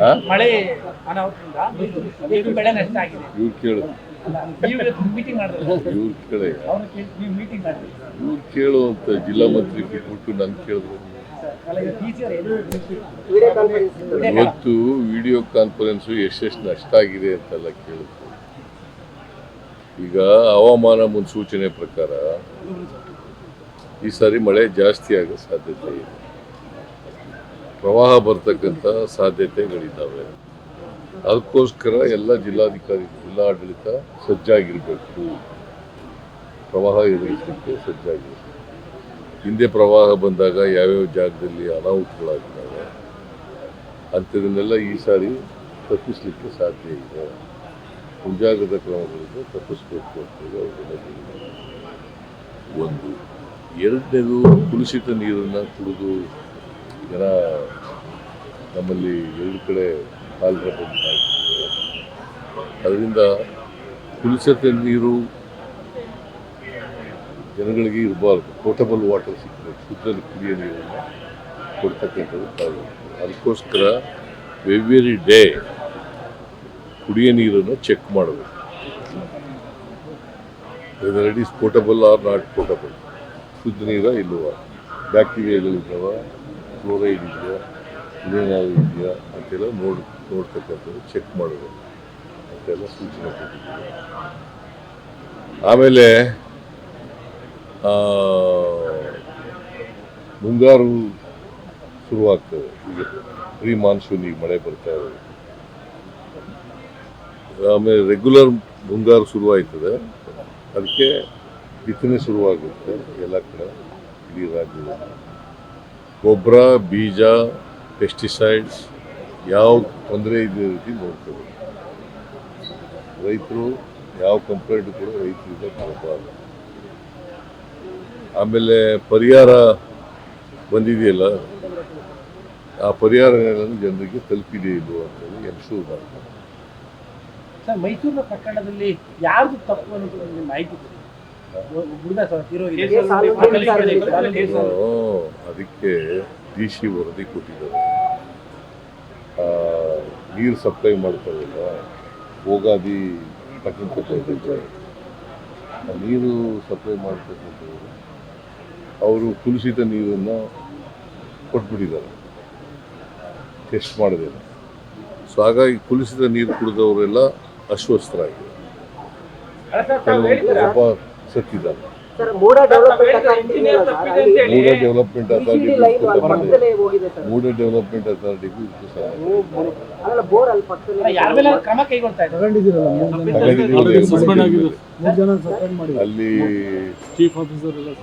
ಹಾ? ಮಳೆ ಅನಾಹುತದಿಂದ ಎಷ್ಟು ಬೆಳೆ ನಷ್ಟ ಆಗಿದೆ. ಇವ್ರು ಕೇಳು. ಇವ್ರು ಇವ್ರು ಅಂತ ಜಿಲ್ಲಾ ಮಂತ್ರಿ ಬಿಟ್ಬಿಟ್ಟು ನಾನು ಕೇಳಿದ್ರು. ಇವತ್ತು ವಿಡಿಯೋ ಕಾನ್ಫರೆನ್ಸು ಎಷ್ಟೆಷ್ಟು ನಷ್ಟ ಆಗಿದೆ ಅಂತೆಲ್ಲ ಕೇಳಿದ್ರು ಈಗ ಹವಾಮಾನ ಮುನ್ಸೂಚನೆ ಪ್ರಕಾರ ಈ ಸಾರಿ ಮಳೆ ಜಾಸ್ತಿ ಆಗೋ ಸಾಧ್ಯತೆ ಇದೆ. ಪ್ರವಾಹ ಬರ್ತಕ್ಕಂಥ ಸಾಧ್ಯತೆಗಳಿದ್ದಾವೆ. ಅದಕ್ಕೋಸ್ಕರ ಎಲ್ಲ ಜಿಲ್ಲಾಧಿಕಾರಿ, ಜಿಲ್ಲಾಡಳಿತ ಸಜ್ಜಾಗಿರಬೇಕು. ಪ್ರವಾಹ ಎದುರಿಸಲಿಕ್ಕೆ ಸಜ್ಜಾಗಿರಬೇಕು. ಹಿಂದೆ ಪ್ರವಾಹ ಬಂದಾಗ ಯಾವ್ಯಾವ ಜಾಗದಲ್ಲಿ ಅನಾಹುತಗಳಾಗಿದ್ದಾವೆ, ಅಂಥದನ್ನೆಲ್ಲ ಈ ಸಾರಿ ತಪ್ಪಿಸಲಿಕ್ಕೆ ಸಾಧ್ಯ ಇದೆ. ಮುಂಜಾಗ್ರತಾ ಕ್ರಮಗಳಿಂದ ತಪ್ಪಿಸಬೇಕು ಅಂತೇಳಿ. ಒಂದು, ಎರಡನೇದು ಕುಲುಷಿತ ನೀರನ್ನು ಕುಡಿದು ಜನ ನಮ್ಮಲ್ಲಿ ಎರಡು ಕಡೆ ಕಾಲರ ಅದರಿಂದ ಕುಲುಷಿತ ನೀರು ಜನಗಳಿಗೆ ಇರಬಾರ್ದು. ಪೋರ್ಟಬಲ್ ವಾಟರ್ ಸಿಗ್ಬೇಕು ಶುದ್ಧ ಕುಡಿಯ ನೀರನ್ನು ಕೊಡ್ತಕ್ಕಂಥದ್ದು ಅದಕ್ಕೋಸ್ಕರ ಎವ್ರಿ ಡೇ ಕುಡಿಯ ನೀರನ್ನು ಚೆಕ್ ಮಾಡಬೇಕು. It is portable or not portable ಶುದ್ಧ ನೀರ ಇಲ್ಲವ? ಬ್ಯಾಕ್ಟೀರಿಯಾಗಳಿದ್ದಾವ ಫ್ಲೋರೈಡ್ ಇದೆಯಾ? ಇದೆಯಾ ಅಂತೆಲ್ಲ ನೋಡಿ, ನೋಡ್ತಕ್ಕಂಥದ್ದು ಚೆಕ್ ಮಾಡೋದು. ಅಂತೆಲ್ಲ ಸೂಚನೆ ಕೊಟ್ಟಿದ್ದೀವಿ ಆಮೇಲೆ ಮುಂಗಾರು ಶುರುವಾಗ್ತದೆ. ಈಗ ಪ್ರೀ ಮಾನ್ಸೂನ್ ಈಗ ಮಳೆ ಬರ್ತಾ ಇದೆ. ಆಮೇಲೆ ರೆಗ್ಯುಲರ್ ಮುಂಗಾರು ಶುರುವಾಯ್ತದೆ. ಅದಕ್ಕೆ ಬಿತ್ತನೆ ಶುರುವಾಗುತ್ತೆ ಎಲ್ಲ ಕಡೆ ಇಡೀ ರಾಜ್ಯದಲ್ಲಿ. ಗೊಬ್ಬರ, ಬೀಜ ಪೆಸ್ಟಿಸೈಡ್ಸ್ ಯಾವ ತೊಂದರೆ ಇದೆ ರೀತಿ ನೋಡ್ತೇವೆ ರೈತರು ಯಾವ ಕಂಪ್ಲೇಂಟ್ ಕೂಡ ರೈತರಿಂದ ತಗೋಬಾರ್ದು. ಆಮೇಲೆ ಪರಿಹಾರ ಬಂದಿದೆಯಲ್ಲ, ಆ ಪರಿಹಾರ ಜನರಿಗೆ ತಲುಪಿದೆ ಇಲ್ವೋ ಅಂತೇಳಿ ಎನ್ಶೂರ್ ಮಾಡ್ತಾರೆ. ಸರ್, ಮೈಸೂರಿನ ಪ್ರಕರಣದಲ್ಲಿ ಯಾರ್ದು ತಪ್ಪು ಅನ್ನೋದು ಮಾಹಿತಿ ಅದಕ್ಕೆ ಡಿ ಸಿ ವರದಿ ಕೊಟ್ಟಿದ್ದಾರೆ. ನೀರು ಸಪ್ಲೈ ಮಾಡ್ತಾರಲ್ಲ ಹೋಗಾದಿ ಪಂಚಾಯತ್ ನೀರು ಸಪ್ಲೈ ಮಾಡ್ತಕ್ಕಂಥವ್ರು ಅವರು ಕುಲುಷಿತ ನೀರನ್ನು ಕೊಟ್ಬಿಟ್ಟಿದ್ದಾರೆ. ಟೆಸ್ಟ್ ಮಾಡಿದೆ. ಸೊ ಹಾಗಾಗಿ ಕುಲುಷಿತ ನೀರು ಕುಡಿದವರೆಲ್ಲ ಅಸ್ವಸ್ಥರಾಗಿದ್ದಾರೆ? ಒಬ್ಬ ಸತ್ತಿದ್ದಾರೆ sir MUDA development authority MUDA development ಅಲ್ಲಿ ಅಥಾರಿಟಿಗೂ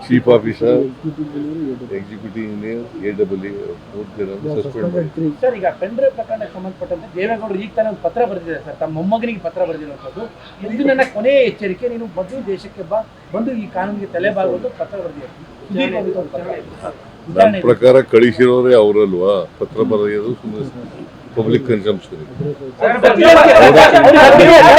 chief officer executive engineer A W ಮೂರು ಜನ. ಸಸ್ಪೆಂಡ್ ಮಾಡಿ ಸಸ್ಪೆಂಡೆಡ್ ತ್ರೀ ಸರ್ ಈಗ ಪೆಂಡ್ರೆ ಪ್ರಕರಣಕ್ಕೆ ಸಂಬಂಧಪಟ್ಟಂತೆ ದೇವೇಗೌಡರು ಈಗ ತಾನೇ ಒಂದು ಪತ್ರ ಬರೆದಿದ್ದಾರೆ ಸರ್. ತಮ್ಮ ಮೊಮ್ಮಗನಿಗೆ ಪತ್ರ ಬರೆದಿರುವಂಥದ್ದು. ಇದು ನನ್ನ ಕೊನೆಯ ಎಚ್ಚರಿಕೆ. ನೀನು ಮೊದಲು ದೇಶಕ್ಕೆ ಬಾ. ಬಂದು ಈ ಕಾನೂನಿಗೆ ತಲೆ ಬಾಗುವುದು ಪತ್ರ ಬರೆದಿದ್ದಾರೆ. ನನ್ನ ಪ್ರಕಾರ ಕಳಿಸಿರೋರೇ ಅವರಲ್ವಾ ಪತ್ರ ಬರೆಯೋದು ಸುಮ್ಮನೆ ಪಬ್ಲಿಕ್ ಕನ್ಸಂಪ್ಷನ್